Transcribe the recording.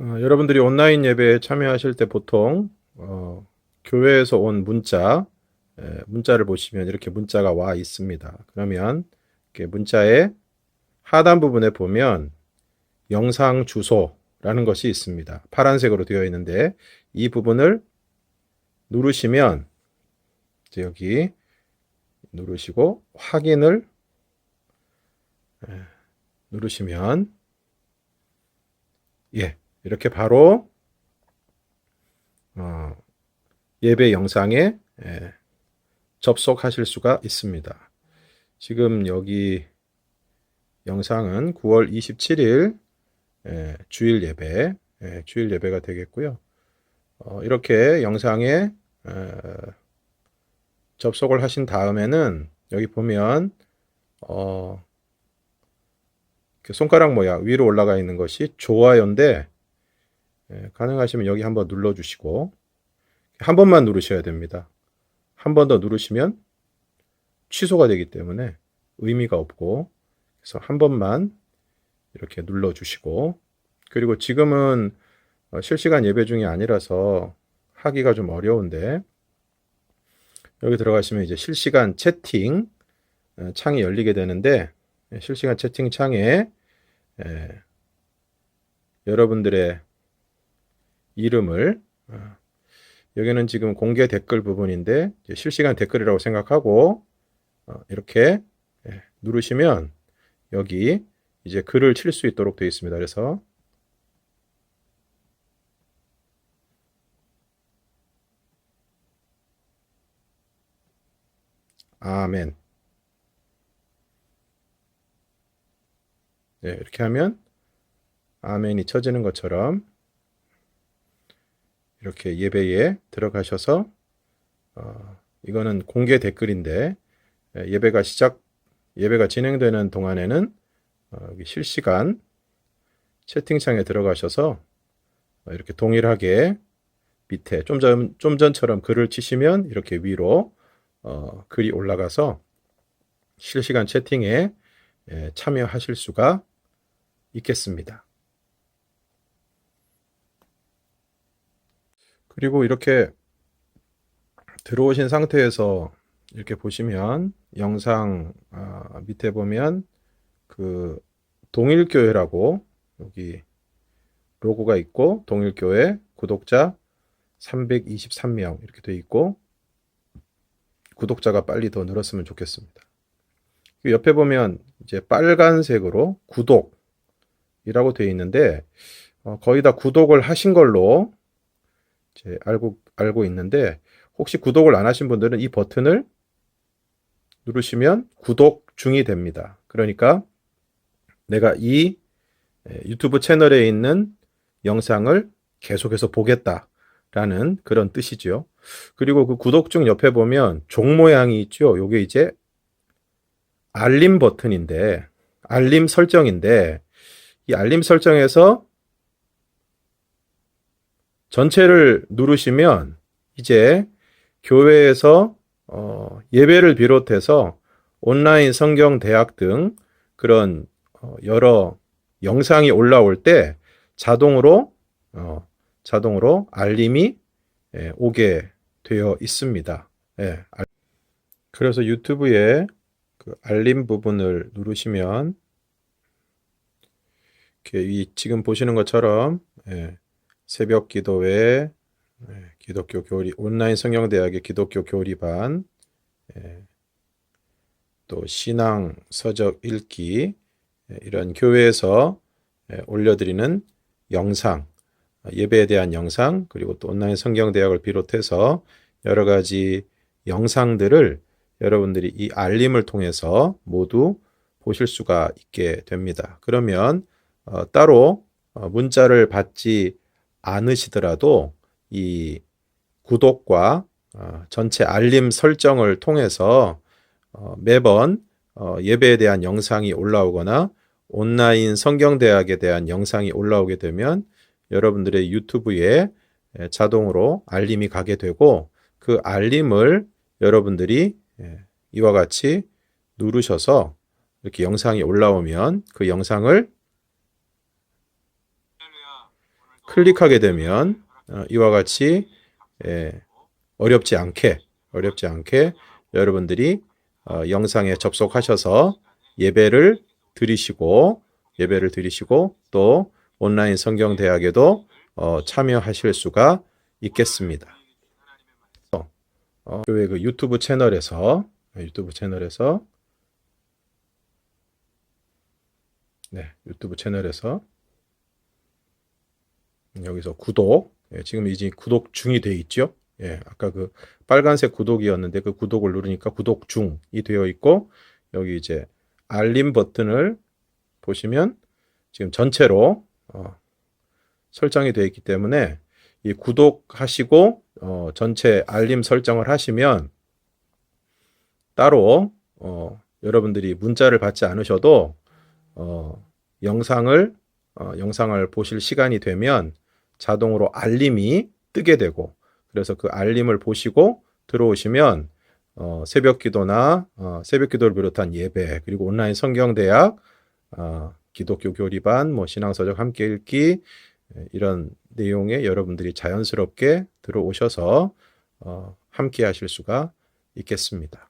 어, 여러분들이 온라인 예배에 참여하실 때 보통 어, 교회에서 온 문자, 에, 문자를 보시면 이렇게 문자가 와 있습니다. 그러면 문자의 하단 부분에 보면 영상 주소라는 것이 있습니다. 파란색으로 되어 있는데 이 부분을 누르시면 이제 여기 누르시고 확인을 에, 누르시면 예 이렇게 바로 어, 예배 영상에 예, 접속하실 수가 있습니다. 지금 여기 영상은 9월 27일 예, 주일 예배, 예, 주일 예배가 되겠고요. 어, 이렇게 영상에 에, 접속을 하신 다음에는 여기 보면 어, 이렇게 손가락 모양 위로 올라가 있는 것이 좋아요인데 예, 가능하시면 여기 한번 눌러주시고 한 번만 누르셔야 됩니다. 한 번 더 누르시면 취소가 되기 때문에 의미가 없고 그래서 한 번만 이렇게 눌러주시고 그리고 지금은 어, 실시간 예배 중이 아니라서 하기가 좀 어려운데 여기 들어가시면 이제 실시간 채팅 어, 창이 열리게 되는데 예, 실시간 채팅 창에 예, 여러분들의 이름을 어, 여기는 지금 공개 댓글 부분인데 실시간 댓글이라고 생각하고 어, 이렇게 예, 누르시면 여기 이제 글을 칠 수 있도록 되어 있습니다. 그래서 아멘. 네, 이렇게 하면 아멘이 쳐지는 것처럼 이렇게 예배에 들어가셔서 어, 이거는 공개 댓글인데 예, 예배가 시작 예배가 진행되는 동안에는 어, 실시간 채팅창에 들어가셔서 어, 이렇게 동일하게 밑에 좀 전, 좀 전처럼 글을 치시면 이렇게 위로 어, 글이 올라가서 실시간 채팅에 예, 참여하실 수가 있겠습니다. 그리고 이렇게 들어오신 상태에서 이렇게 보시면 영상 아, 밑에 보면 그 동일교회라고 여기 로고가 있고 동일교회 구독자 323명 이렇게 돼 있고 구독자가 빨리 더 늘었으면 좋겠습니다. 그 옆에 보면 이제 빨간색으로 구독이라고 되어 있는데 어, 거의 다 구독을 하신 걸로 이제 알고 알고 있는데 혹시 구독을 안 하신 분들은 이 버튼을 누르시면 구독 중이 됩니다. 그러니까 내가 이 유튜브 채널에 있는 영상을 계속해서 보겠다라는 그런 뜻이죠. 그리고 그 구독 중 옆에 보면 종 모양이 있죠. 요게 이제 알림 버튼인데 알림 설정인데 이 알림 설정에서 전체를 누르시면 이제 교회에서 어, 예배를 비롯해서 온라인 성경 대학 등 그런 어, 여러 영상이 올라올 때 자동으로 어, 자동으로 알림이 예, 오게 되어 있습니다. 예, 알- 그래서 유튜브에 그 알림 부분을 누르시면 이렇게 이 지금 보시는 것처럼 예, 새벽 기도회 예, 기독교 교리 온라인 성경 대학의 기독교 교리반 예, 또 신앙 서적 읽기 예, 이런 교회에서 예, 올려드리는 영상 어, 예배에 대한 영상 그리고 또 온라인 성경 대학을 비롯해서 여러 가지 영상들을 여러분들이 이 알림을 통해서 모두 보실 수가 있게 됩니다. 그러면 어, 따로 어, 문자를 받지 않으시더라도 이 구독과 어, 전체 알림 설정을 통해서 어, 매번 어, 예배에 대한 영상이 올라오거나 온라인 성경대학에 대한 영상이 올라오게 되면 여러분들의 유튜브에 에, 자동으로 알림이 가게 되고 그 알림을 여러분들이 예, 이와 같이 누르셔서 이렇게 영상이 올라오면 그 영상을 클릭하게 되면 어, 이와 같이 예, 어렵지 않게 어렵지 않게 여러분들이 어, 영상에 접속하셔서 예배를 드리시고 예배를 드리시고 또 온라인 성경 대학에도 어, 참여하실 수가 있겠습니다. 어, 교회 그 유튜브 채널에서 유튜브 채널에서 네, 유튜브 채널에서 여기서 구독 예, 지금 이제 구독 중이 돼 있죠. 예, 아까 그 빨간색 구독이었는데 그 구독을 누르니까 구독 중이 되어 있고 여기 이제 알림 버튼을 보시면 지금 전체로 어, 설정이 되어 있기 때문에 이 구독하시고 어, 전체 알림 설정을 하시면 따로 어, 여러분들이 문자를 받지 않으셔도 어, 영상을 어, 영상을 보실 시간이 되면 자동으로 알림이 뜨게 되고 그래서 그 알림을 보시고 들어오시면 어, 새벽 기도나 어, 새벽 기도를 비롯한 예배 그리고 온라인 성경 대학 어, 기독교 교리반 뭐 신앙서적 함께 읽기 예, 이런 내용에 여러분들이 자연스럽게 들어오셔서 어, 함께 하실 수가 있겠습니다.